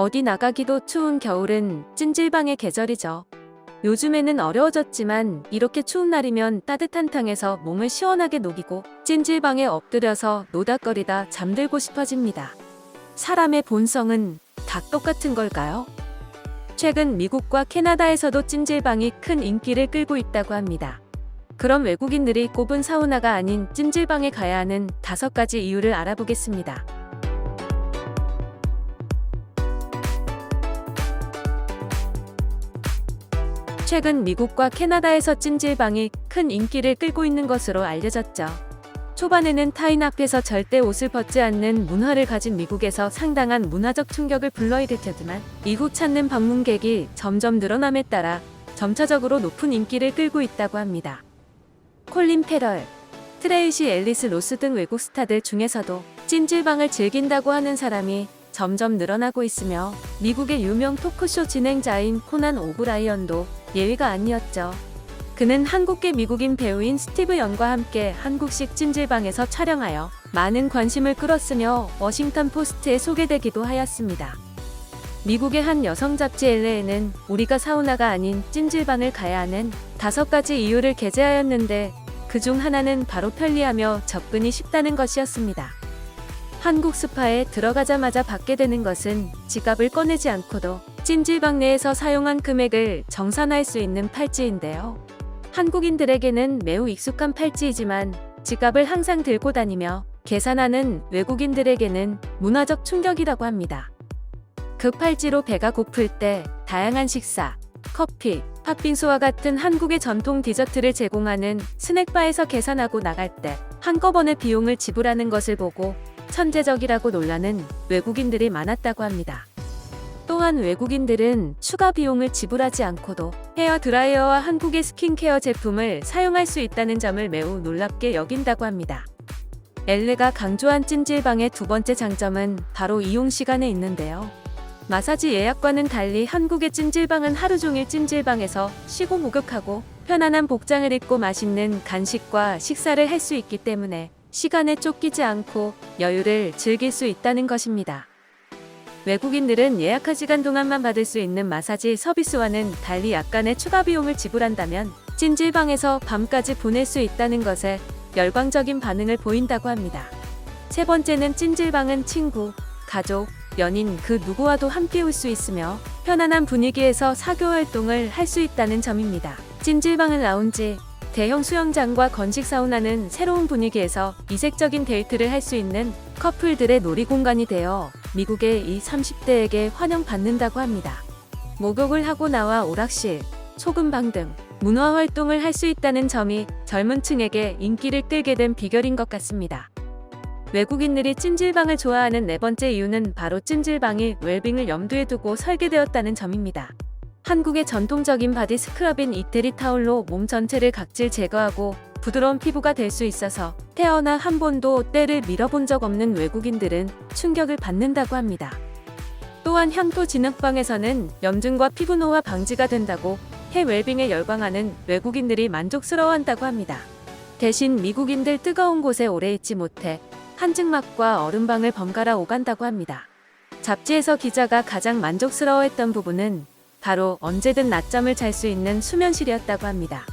어디 나가기도 추운 겨울은 찜질방의 계절이죠. 요즘에는 어려워졌지만 이렇게 추운 날이면 따뜻한 탕에서 몸을 시원하게 녹이고 찜질방에 엎드려서 노닥거리다 잠들고 싶어집니다. 사람의 본성은 다 똑같은 걸까요? 최근 미국과 캐나다에서도 찜질방이 큰 인기를 끌고 있다고 합니다. 그럼 외국인들이 꼽은 사우나가 아닌 찜질방에 가야 하는 다섯 가지 이유를 알아보겠습니다. 최근 미국과 캐나다에서 찜질방이 큰 인기를 끌고 있는 것으로 알려졌죠. 초반에는 타인 앞에서 절대 옷을 벗지 않는 문화를 가진 미국에서 상당한 문화적 충격을 불러일으켰지만 이후 찾는 방문객이 점점 늘어남에 따라 점차적으로 높은 인기를 끌고 있다고 합니다. 콜린 페럴, 트레이시 앨리스 로스 등 외국 스타들 중에서도 찜질방을 즐긴다고 하는 사람이 점점 늘어나고 있으며 미국의 유명 토크쇼 진행자인 코난 오브라이언도 예외가 아니었죠. 그는 한국계 미국인 배우인 스티브 연과 함께 한국식 찜질방에서 촬영하여 많은 관심을 끌었으며 워싱턴 포스트에 소개되기도 하였습니다. 미국의 한 여성 잡지 엘레에는 우리가 사우나가 아닌 찜질방을 가야 하는 다섯 가지 이유를 게재하였는데 그 중 하나는 바로 편리하며 접근이 쉽다는 것이었습니다. 한국 스파에 들어가자마자 받게 되는 것은 지갑을 꺼내지 않고도 찜질방 내에서 사용한 금액을 정산할 수 있는 팔찌인데요. 한국인들에게는 매우 익숙한 팔찌이지만 지갑을 항상 들고 다니며 계산하는 외국인들에게는 문화적 충격이라고 합니다. 그 팔찌로 배가 고플 때 다양한 식사, 커피, 팥빙수와 같은 한국의 전통 디저트를 제공하는 스낵바에서 계산하고 나갈 때 한꺼번에 비용을 지불하는 것을 보고 천재적이라고 놀라는 외국인들이 많았다고 합니다. 또한 외국인들은 추가 비용을 지불하지 않고도 헤어 드라이어와 한국의 스킨케어 제품을 사용할 수 있다는 점을 매우 놀랍게 여긴다고 합니다. 엘레가 강조한 찜질방의 두 번째 장점은 바로 이용 시간에 있는데요. 마사지 예약과는 달리 한국의 찜질방은 하루 종일 찜질방에서 쉬고 목욕하고 편안한 복장을 입고 맛있는 간식과 식사를 할 수 있기 때문에 시간에 쫓기지 않고 여유를 즐길 수 있다는 것입니다. 외국인들은 예약한 시간 동안만 받을 수 있는 마사지 서비스와는 달리 약간의 추가 비용을 지불한다면 찜질방에서 밤까지 보낼 수 있다는 것에 열광적인 반응을 보인다고 합니다. 세 번째는 찜질방은 친구, 가족, 연인 그 누구와도 함께 올 수 있으며 편안한 분위기에서 사교 활동을 할 수 있다는 점입니다. 찜질방은 라운지, 대형 수영장과 건식 사우나는 새로운 분위기에서 이색적인 데이트를 할 수 있는 커플들의 놀이 공간이 되어 미국의 이 30대에게 환영받는다고 합니다. 목욕을 하고 나와 오락실, 소금방 등 문화 활동을 할 수 있다는 점이 젊은 층에게 인기를 끌게 된 비결인 것 같습니다. 외국인들이 찜질방을 좋아하는 네 번째 이유는 바로 찜질방이 웰빙을 염두에 두고 설계되었다는 점입니다. 한국의 전통적인 바디 스크럽인 이태리 타올로 몸 전체를 각질 제거하고 부드러운 피부가 될 수 있어서 태어나 한 번도 때를 밀어본 적 없는 외국인들은 충격을 받는다고 합니다. 또한 향토 진흙방에서는 염증과 피부 노화 방지가 된다고 해 웰빙에 열광하는 외국인들이 만족스러워한다고 합니다. 대신 미국인들 뜨거운 곳에 오래 있지 못해 한증막과 얼음방을 번갈아 오간다고 합니다. 잡지에서 기자가 가장 만족스러워했던 부분은 바로 언제든 낮잠을 잘 수 있는 수면실이었다고 합니다.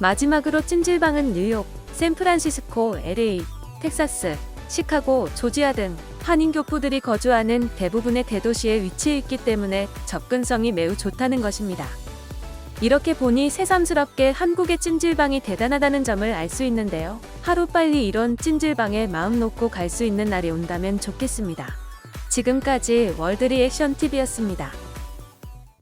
마지막으로 찜질방은 뉴욕, 샌프란시스코, LA, 텍사스, 시카고, 조지아 등 한인 교포들이 거주하는 대부분의 대도시에 위치해 있기 때문에 접근성이 매우 좋다는 것입니다. 이렇게 보니 새삼스럽게 한국의 찜질방이 대단하다는 점을 알 수 있는데요. 하루빨리 이런 찜질방에 마음 놓고 갈 수 있는 날이 온다면 좋겠습니다. 지금까지 월드 리액션 TV였습니다.